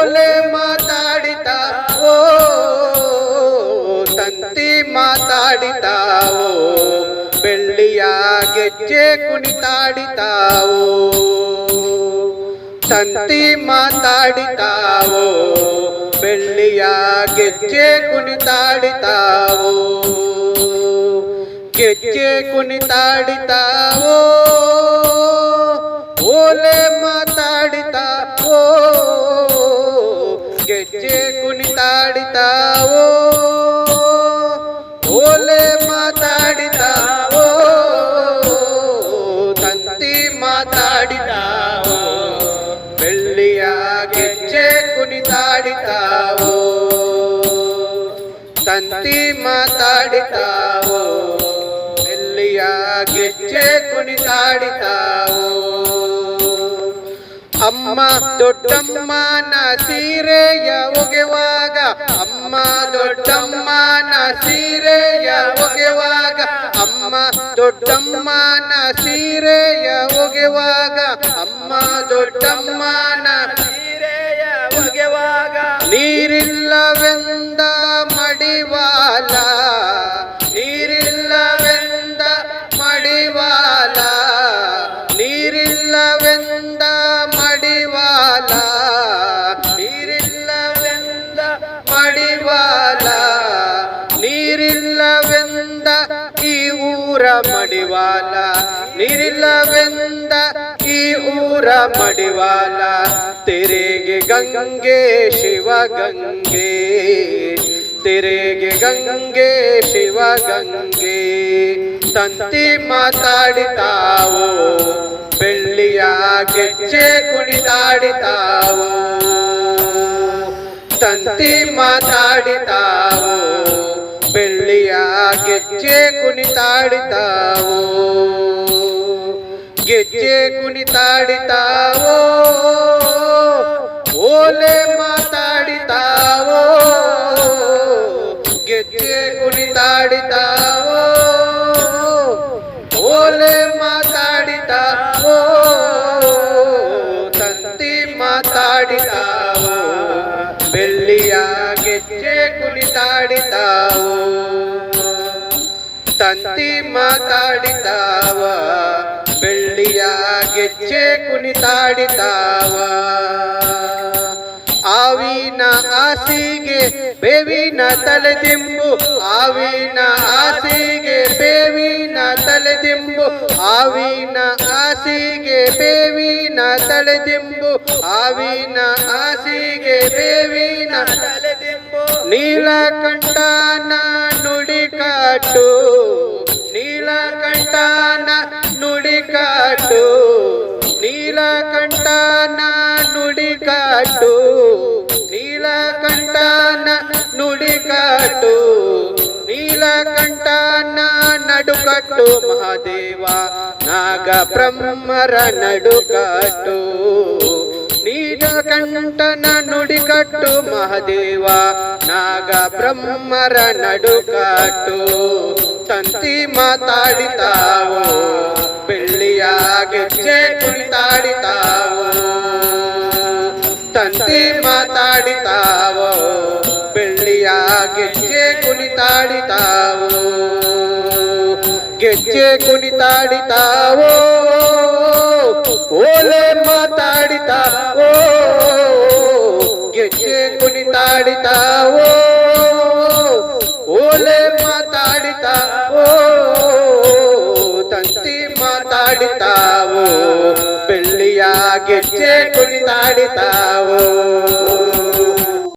ಓಲೆ ಓ, ತಂತಿ ಮಾತಾಡಿತಾವೋ ಬೆಳ್ಳಿಯ ಗೆಜ್ಜೆ ಕುಣಿತಾಡಿತಾವೋ ತಂತಿ ಓ, ಬೆಳ್ಳಿಯ ಗೆಜ್ಜೆ ಕುಣಿತಾಡಿತಾವೋ ಗೆಜ್ಜೆ ಕುಣಿತಾಡಿತಾವೋ ಓಲೆ ಮಾತಾಡಿತಾವೋ ಗೆಜ್ಜೆ ಕುಣಿತಾಡಿತಾವೋ? ಓಲೆ ಮಾತಾಡಿತಾವೋ? ತಂತಿ ಮಾತಾಡಿತಾವೋ? ಬೆಳ್ಳಿಯ ಗೆಜ್ಜೆ ಕುಣಿತಾಡಿತಾವೋ? ತಂತಿ ಮಾತಾಡಿತಾವೋ? ಬೆಳ್ಳಿಯ ಗೆಜ್ಜೆ ಕುಣಿತಾಡಿತಾವೋ? ಅಮ್ಮ ದೊಡ್ಡಮ್ಮನ ಸೀರೆಯ ಒಗೆವಾಗ. ಅಮ್ಮ ದೊಡ್ಡಮ್ಮನ ಸೀರೆಯ ಒಗೆವಾಗ. ಅಮ್ಮ ದೊಡ್ಡಮ್ಮನ ಸೀರೆಯ ಒಗೆವಾಗ. ಅಮ್ಮ ದೊಡ್ಡಮ್ಮನ ಸೀರೆಯ ಒಗೆವಾಗ. ನೀರಿಲ್ಲವೆಂದ ನೀರಿಲ್ಲವೆಂದ ಈ ಊರ ಮಡಿವಾಲ ನೀರಿಲ್ಲವೆಂದ ಈ ಊರ ಮಡಿವಾಲ ತೆರೆಗೆ ಗಂಗೆ, ಶಿವ ಗಂಗೆ. ತೆರೆಗೆ ಗಂಗೆ, ಶಿವ ಗಂಗೆ. ತಂತಿ ಮಾತಾಡಿತಾವೋ, ಬೆಳ್ಳಿಯ ಗೆಜ್ಜೆ ಕುಣಿತಾಡಿತಾವೋ ತಂತಿ ಮಾತಾಡಿತಾವೋ ಬೆಳ್ಳಿಯ ಗೆಜ್ಜೆ ಕುಣಿತಾಡಿತಾವೋ ಗೆಜ್ಜೆ ಕುಣಿತಾಡಿತಾವೋ ಓಲೆ ಮಾತಾಡಿತಾವೋ ಗೆಜ್ಜೆ ಕುಣಿತಾಡಿತಾವೋ ಬೆಳ್ಳಿಯ ಗೆಜ್ಜೆ ಕುಣಿತಾಡಿತಾವು ತಂತಿ ಮಾತಾಡಿತಾವ. ಬೆಳ್ಳಿಯ ಗೆಜ್ಜೆ ಕುಣಿತಾಡಿತಾವ ಆವಿನ ಆಸಿಗೆ ಬೇವಿನ ತಲೆದಿಂಬು ಆವಿನ ಆಸಿಗೆ ಬೇವಿನ ತಲೆದಿಂಬು ಆವಿನ ಆಸಿಗೆ ಬೇವಿನ ತಲೆದಿಂಬು ಆವಿನ ಆಸಿಗೆ ಬೇವಿನ ತಲೆದಿಂಬು ನೀಲಕಂಠನ ನೀಲಕಂಠನ ನುಡಿಕಾಟು ನೀಲಕಂಠನ ನುಡಿಕಾಟು ನೀಲಕಂಠನ ನಡುಕಟ್ಟು, ಮಹಾದೇವ ನಾಗ ಬ್ರಹ್ಮರ ನಡುಕಟ್ಟು, ನೀಲಕಂಠನ ನುಡಿಕಟ್ಟು ಮಹಾದೇವ ನಾಗ ಬ್ರಹ್ಮರ ನಡುಕಟ್ಟು, ತಂತಿ ಮಾತಾಡಿತಾವೋ ಗೆಜ್ಜೆ ಕುಣಿತಾಡಿತಾವೋ ತಂತಿ ಮಾತಾಡಿತಾವೋ, ಬೆಳ್ಳಿಯ ಗೆಜ್ಜೆ ಕುಣಿತಾಡಿತಾವೋ. ಗೆಜ್ಜೆ ಕುಣಿತಾಡಿತಾವೋ. ಓಲೆ ಮಾತಾಡಿತಾವೋ. ಗೆಜ್ಜೆ ಕುಣಿತಾಡಿತಾವೋ. ಓಲೆ ಮಾತಾಡಿತಾವೋ. ತಂತಿ ಮಾತಾಡಿತಾವೋ. ಬೆಳ್ಳಿಯ ಗೆಜ್ಜೆ ಕುಣಿತಾಡಿತಾವೋ